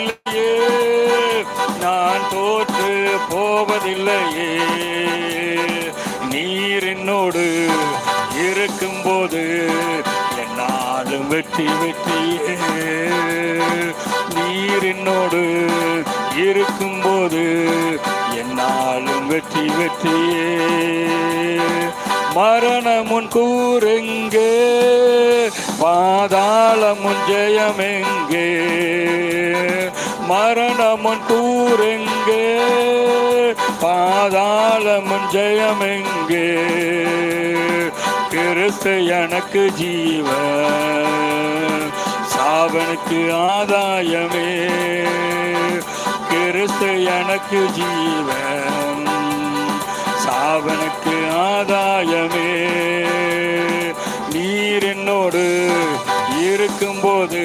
போவதில்லையே நான் தோற்று போவதில்லையே. நீர் என்னோடு இருக்கும்போது என்னாலும் வெற்றி வெற்றியே. நீர் என்னோடு இருக்கும்போது என்னாலும் வெற்றி வெற்றியே. மரணமுன் கூறுங்கே பாதாளமுன் ஜெயமெங்கே. மரணமுன் தூரெங்கே பாதாளமுன் ஜெயமெங்கே. கிறிஸ்து எனக்கு ஜீவ சாவனுக்கு ஆதாயமே. கிறிஸ்து எனக்கு ஜீவன் சாவனுக்கு ஆதாயமே. நீர் என்னோடு இருக்கும்போது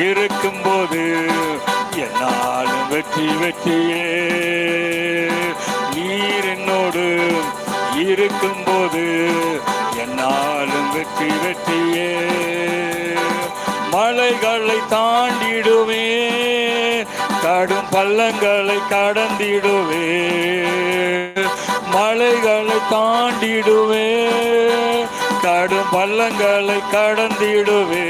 இருக்கும் போது என்னாலும் வெற்றி வெற்றியே. நீர் என்னோடு இருக்கும் போது என்னாலும் வெற்றி வெற்றியே. மலைகளை தாண்டிடுவே கடும் பள்ளங்களை கடந்திடுவே மலைகளை தாண்டிடுவே கடும் பள்ளங்களை கடந்திடுவே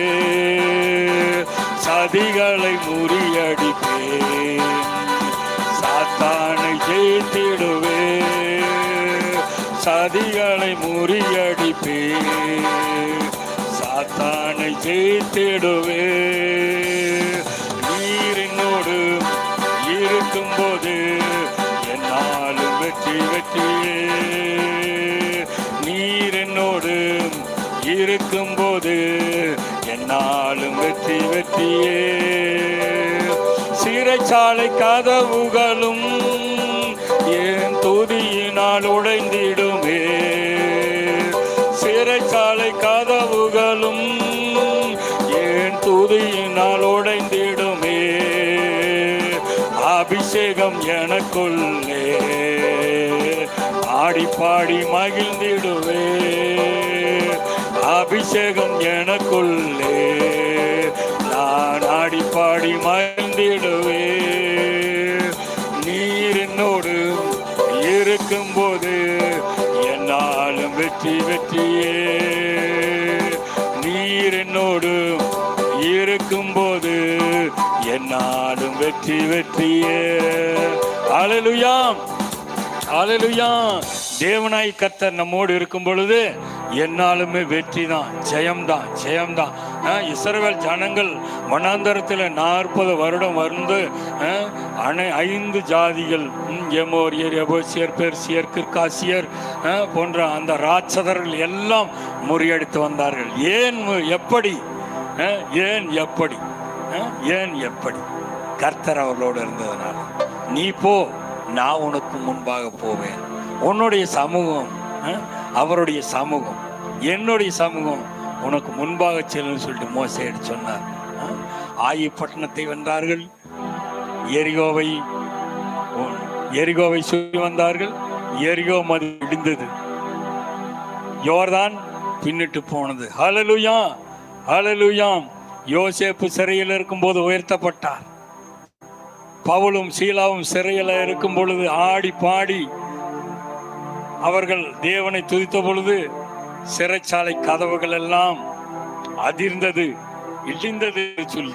சதிகளை முறியடிப்பேன். சாத்தானை ஜெயித்திடுவே சதிகளை முறியடிப்பேன். சாத்தானை ஜெயித்திடுவே வெற்றி வெற்றியே. சிறைச்சாலை கதவுகளும் என் துதியினால் உடைந்திடுமே? சிறைச்சாலை கதவுகளும் என் துதியினால் உடைந்திடுமே? அபிஷேகம் எனக்குள்ளே ஆடி பாடி மகிழ்ந்திடுவே. அபிஷேகம் எனக்குள்ளே இருக்கும்போது என்னாலும் வெற்றி வெற்றியே. அலலுயாம் அலலுயாம் தேவனாய் கர்த்தர் நம்மோடு இருக்கும் பொழுது என்னாலுமே வெற்றி தான் ஜெயம்தான். ஜெயம்தான் இஸ்ரவேல் ஜனங்கள் மனாந்தரத்தில் நாற்பது வருடம் வந்து அனை ஐந்து ஜாதிகள் எமோரியர் எபோசியர் பெர்சியர் கிர்காசியர் போன்ற அந்த ராட்சதர்கள் எல்லாம் முறியடித்து வந்தார்கள். ஏன் எப்படி? ஏன் எப்படி? ஏன் எப்படி? கர்த்தர் அவர்களோடு இருந்ததுனால. நீ போ நான் உனக்கு முன்பாக போவேன். உன்னுடைய சமூகம் அவருடைய சமூகம் என்னுடைய சமூகம் உனக்கு முன்பாக செல்லுன்னு சொல்லிட்டு மோசையிட்டு சொன்னார். அஹ், பட்டணத்தை வென்றார்கள். எரிகோவை எரிகோவை சொல்லி வந்தார்கள். எரிகோ மது இடிந்தது. யோர்தான் பின்னிட்டு போனது. ஹலலுயா அலலுயாம் யோசேப்பு சிறையில் இருக்கும்போது உயர்த்தப்பட்டார். பவுலும் சீலாவும் சிறையில் இருக்கும் பொழுது ஆடி பாடி அவர்கள் தேவனை துதித்த பொழுது சிறைச்சாலை கதவுகள் எல்லாம் அதிர்ந்தது இடிந்தது சொல்லி.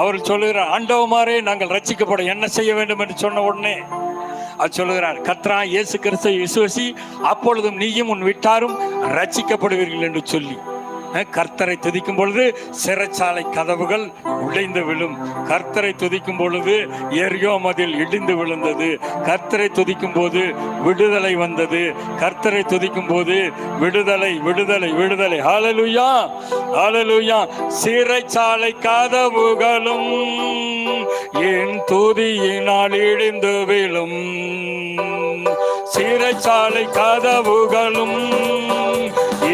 அவர் சொல்லுகிறார் ஆண்டவமாரே நாங்கள் ரட்சிக்கப்பட என்ன செய்ய வேண்டும் என்று சொன்ன உடனே அது சொல்லுகிறார் கத்ரா இயேசு கிறிஸ்து விசுவசி அப்பொழுதும் நீயும் உன் விட்டாரும் ரட்சிக்கப்படுவீர்கள் என்று சொல்லி. கர்த்தரை துதிக்கும் பொழுது சிறைச்சாலை கதவுகள் உடைந்து விழும். கர்த்தரை துதிக்கும் பொழுது எரியோ மதில் இடிந்து விழுந்தது. கர்த்தரை துதிக்கும் போது விடுதலை வந்தது. கர்த்தரை துதிக்கும் போது விடுதலை விடுதலை விடுதலை. ஆலலுயா ஹalleluya சிறைச்சாலை கதவுகளும் என் துதியினால் இடிந்து விழும். சிறைச்சாலை கதவுகளும்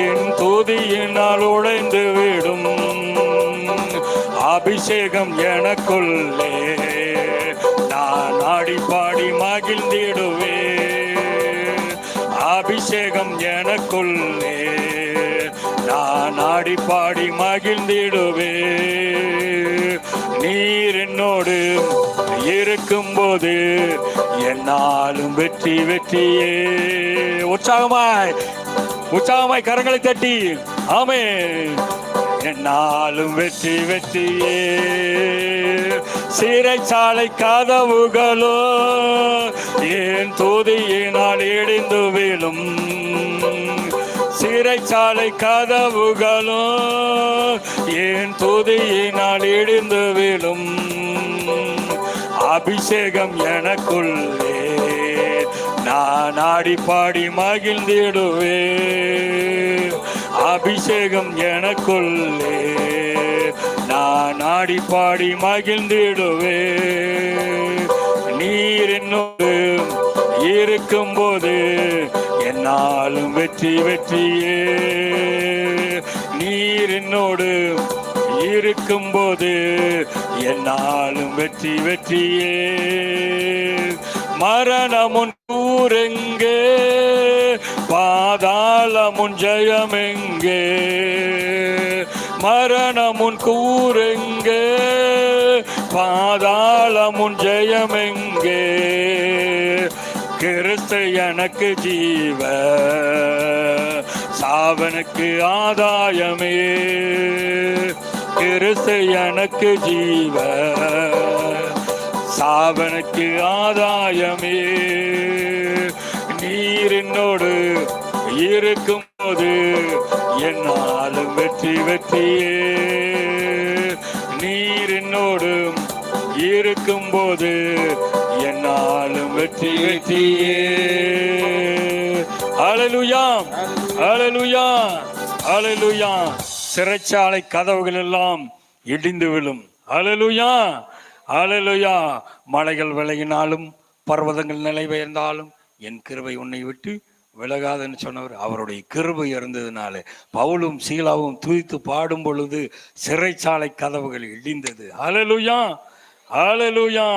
என் துதியினால் உடைந்து விடும். அபிஷேகம் எனக்குள்ளே நான் ஆடி பாடி மகிழ்ந்திடுவே. அபிஷேகம் எனக்குள்ளே நான் ஆடி பாடி மகிழ்ந்திடுவே. நீர் என்னோடு இருக்கும்போது என்னாலும் வெற்றி வெற்றியே. உற்சாகமாய் உற்சாகமாய் கரங்களை தட்டி ஆமே என்னாலும் வெற்றி வெற்றியே. சிறைச்சாலை கதவுகளோ ஏன் தூதியினால் இடிந்து விழும்? சிறைச்சாலை கதவுகளோ ஏன் தூதியினால் இடிந்து விழும்? அபிஷேகம் எனக்குள்ளே. நான் ஆடி பாடி மகிழ்ந்திடுவே. அபிஷேகம் எனக்குள்ளே. நான் ஆடி பாடி மகிழ்ந்திடுவே. நீர் என்னோடு இருக்கும்போது என்னாலும் வெற்றி வெற்றியே. நீர் என்னோடு இருக்கும்போது என்னாலும் வெற்றி வெற்றியே. மரணமுன் ஊரெங்கே? பாதாளமுன் ஜெயமெங்கே? மரணமுன் கூரெங்கே? பாதாளமுன் ஜெயமெங்கே? கிறிஸ்து எனக்கு ஜீவ சாவனுக்கு ஆதாயமே. கிறிஸ்து எனக்கு ஜீவ அவனுக்கு ஆதாயமே. நீர் என்னோடு இருக்கும்போது என்னாலும் வெற்றி வெற்றியே. நீர் என்னோடு இருக்கும்போது என்னாலும் வெற்றி வெற்றியே. அழலுயா அழலுயா அழலுயா சிறைச்சாலை கதவுகள் எல்லாம் இடிந்து விழும். அழலுயா அலலுயா மலைகள் விலகினாலும் பர்வதங்கள் நிலை பெயர்ந்தாலும் என் கிருபை உன்னை விட்டு விலகாதுன்னு சொன்னவர் அவருடைய கிருபை இருந்ததுனால. பவுலும் சீலாவும் துதித்து பாடும் பொழுது சிறைச்சாலை கதவுகள் இடிந்தது. அலலுயா அலலுயா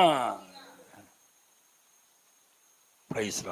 பிரைஸ்